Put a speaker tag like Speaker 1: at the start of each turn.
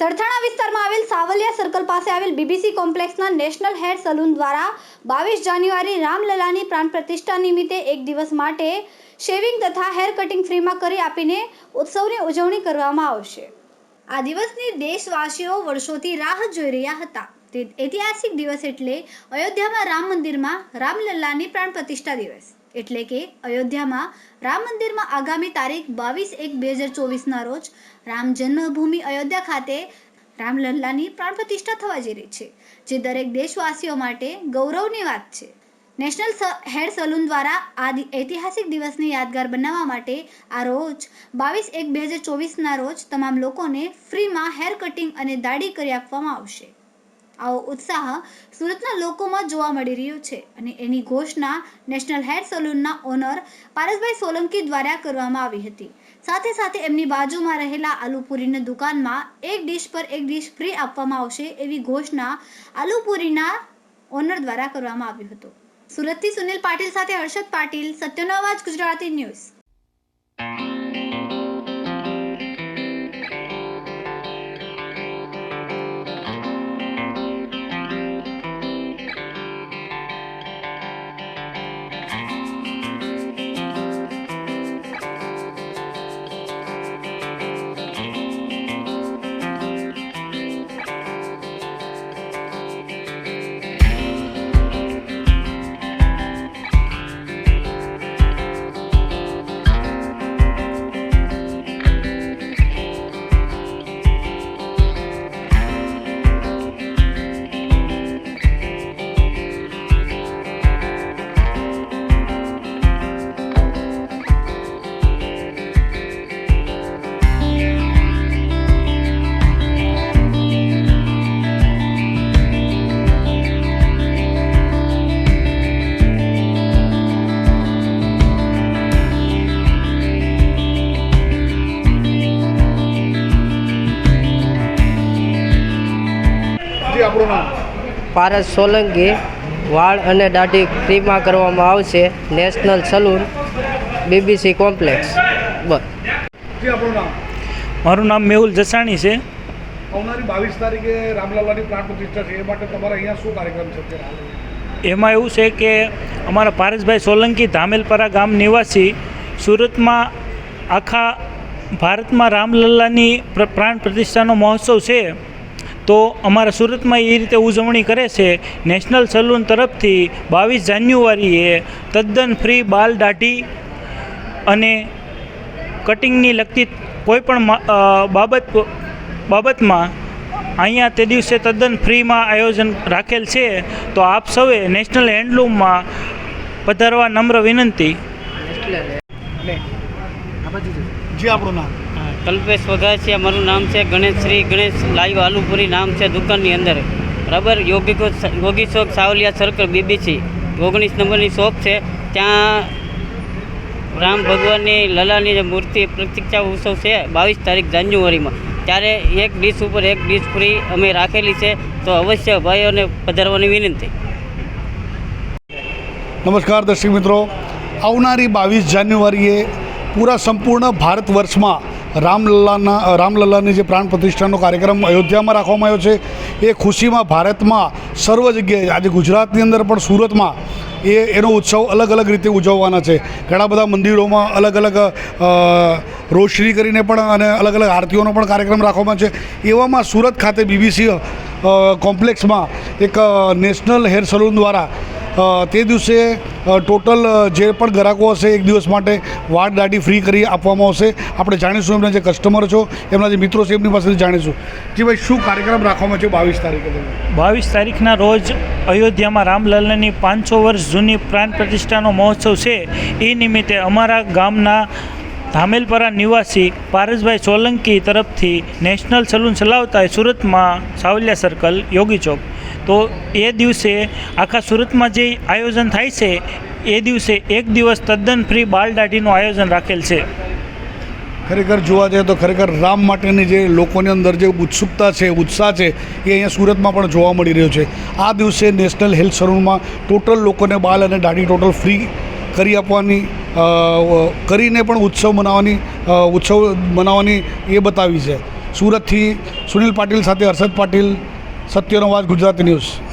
Speaker 1: સરથાણા વિસ્તારમાં આવેલ સાવલિયા સર્કલ પાસે આવેલ બીબીસી કોમ્પ્લેક્સના નેશનલ હેર સલૂન દ્વારા બાવીસ જાન્યુઆરી રામલલાની પ્રાણ પ્રતિષ્ઠા નિમિત્તે એક દિવસ માટે શેવિંગ તથા હેર કટિંગ ફ્રીમાં કરી આપીને ઉત્સવની ઉજવણી કરવામાં આવશે. આ દિવસની દેશવાસીઓ વર્ષોથી રાહ જોઈ રહ્યા હતા. તે ઐતિહાસિક દિવસ એટલે અયોધ્યામાં રામ મંદિરમાં રામલલ્લાની પ્રાણ પ્રતિષ્ઠા દિવસ. એટલે કે અયોધ્યામાં રામ મંદિરમાં આગામી તારીખ બાવીસ એક બે હજાર ચોવીસના રોજ રામ જન્મભૂમિ અયોધ્યા ખાતે રામલલ્લાની પ્રાણ પ્રતિષ્ઠા થવા જઈ રહી છે, જે દરેક દેશવાસીઓ માટે ગૌરવની વાત છે. નેશનલ હેર સલૂન દ્વારા આ ઐતિહાસિક દિવસને યાદગાર બનાવવા માટે આ રોજ બાવીસ એક બે હજાર ચોવીસના રોજ તમામ લોકોને ફ્રીમાં હેર કટિંગ અને દાઢી કરી આપવામાં આવશે. આવો ઉત્સાહ સુરતના લોકોમાં જોવા મળી રહ્યો છે અને એની ઘોષણા નેશનલ હેર સલૂનના ઓનર પારસભાઈ સોલંકી દ્વારા કરવામાં આવી હતી. સાથે સાથે એમની બાજુમાં રહેલા આલુપુરીની દુકાનમાં એક ડીશ પર એક ડીશ ફ્રી આપવામાં આવશે એવી ઘોષણા આલુપુરીના ઓનર દ્વારા કરવામાં આવ્યું હતું. સુરતથી સુનિલ પાટીલ સાથે હર્ષદ પાટીલ, સત્યનો અવાજ, ગુજરાતી ન્યૂઝ.
Speaker 2: આપણું નામ?
Speaker 3: પારસ સોલંકી વાળ અને દાઢી ફ્રીમાં કરવામાં આવશે. National salon BBC complex. બસ.
Speaker 2: જી આપણું નામ?
Speaker 4: મારું નામ મેહુલ જસાણી છે.
Speaker 2: આવનારી બાવીસ તારીખે રામલાલાની પ્રાણ પ્રતિષ્ઠા છે. એ માટે તમારા અહીંયા શું કાર્યક્રમ છે
Speaker 4: એમાં એવું છે કે અમારા પારસભાઈ સોલંકી ધામેલપરા ગામ નિવાસી સુરતમાં આખા ભારતમાં રામલલ્લાની પ્ર- પ્રાણ પ્રતિષ્ઠાનો મહોત્સવ છે. તો અમારા સુરતમાં એ રીતે ઉજવણી કરે છે. નેશનલ સલૂન તરફથી બાવીસ જાન્યુઆરીએ તદ્દન ફ્રી બાલ દાઢી અને કટિંગની લગતી કોઈ પણ મા- અ, બાબત બાબતમાં અહીંયા તે દિવસે તદ્દન ફ્રીમાં આયોજન રાખેલ છે. તો આપ સૌએ નેશનલ હેન્ડલૂમમાં પધારવા નમ્ર વિનંતી.
Speaker 2: જી આપણું નામ.
Speaker 5: કલ્પેશ વઘાસિયા મારું નામ છે ગણેશ શ્રી ગણેશ લાઈવ આલુપુરી નામ છે દુકાનની અંદર. બરાબર? યોગીકો યોગી ચોક સાવલિયા સર્કલ બીબીસી ઓગણીસ નંબરની શોપ છે. ત્યાં રામ ભગવાનની લલાની જે મૂર્તિ પ્રતિક્ષા ઉત્સવ છે બાવીસ તારીખ જાન્યુઆરીમાં. ત્યારે એક ડીશ ઉપર એક ડીશ ફ્રી અમે રાખેલી છે. તો અવશ્ય ભાઈઓને પધારવાની વિનંતી.
Speaker 2: નમસ્કાર દર્શક મિત્રો. આવનારી બાવીસ જાન્યુઆરીએ પૂરા સંપૂર્ણ ભારત વર્ષમાં રામલલ્લાના રામલલ્લાની જે પ્રાણ પ્રતિષ્ઠાનો કાર્યક્રમ અયોધ્યામાં રાખવામાં આવ્યો છે, એ ખુશીમાં ભારતમાં સર્વ જગ્યાએ, આજે ગુજરાતની અંદર પણ સુરતમાં એ, એનો ઉત્સવ અલગ અલગ રીતે ઉજવવાના છે. ઘણા બધા મંદિરોમાં અલગ અલગ રોશની કરીને પણ અને અલગ અલગ આરતીઓનો પણ કાર્યક્રમ રાખવામાં છે. એવામાં સુરત ખાતે બીબીસી કોમ્પ્લેક્સમાં એક નેશનલ હેર સલૂન દ્વારા તે દિવસે ટોટલ જે પણ ગ્રાહકો હશે એક દિવસ માટે વાડ દાઢી ફ્રી કરી આપવામાં આવશે. આપણે જાણીશું એમના જે કસ્ટમર છો, એમના જે મિત્રો છે, એમની પાસેથી જાણીશું. જી ભાઈ, શું કાર્યક્રમ રાખવામાં છે બાવીસ તારીખે
Speaker 4: બાવીસ તારીખના રોજ અયોધ્યામાં રામલલ્લાની પાંચસો વર્ષ જૂની પ્રાણ પ્રતિષ્ઠાનો મહોત્સવ છે. એ નિમિત્તે અમારા ગામના ધામેલપરા નિવાસી પારસભાઈ સોલંકી તરફથી નેશનલ સલૂન ચલાવતા સુરતમાં સાવલિયા સર્કલ યોગી ચોક તો એ દિવસે આખા સુરતમાં જે આયોજન થાય છે, એ દિવસે એક દિવસ તદ્દન ફ્રી દાઢીનું આયોજન રાખેલ છે.
Speaker 2: ખરેખર જોવા જઈએ તો ખરેખર રામ માટેની જે લોકોની અંદર જે ઉત્સુકતા છે, ઉત્સાહ છે, એ અહીંયા સુરતમાં પણ જોવા મળી રહ્યો છે. આ દિવસે નેશનલ હેલ્થ સલૂનમાં ટોટલ લોકોને બાલ અને દાઢી ટોટલ ફ્રી કરી આપવાની કરીને પણ ઉત્સવ મનાવવાની ઉત્સવ મનાવવાની એ બતાવી છે. સુરતથી સુનિલ પાટીલ સાથે હર્ષદ પાટીલ સત્યનો વાત ગુજરાતી ન્યૂઝ.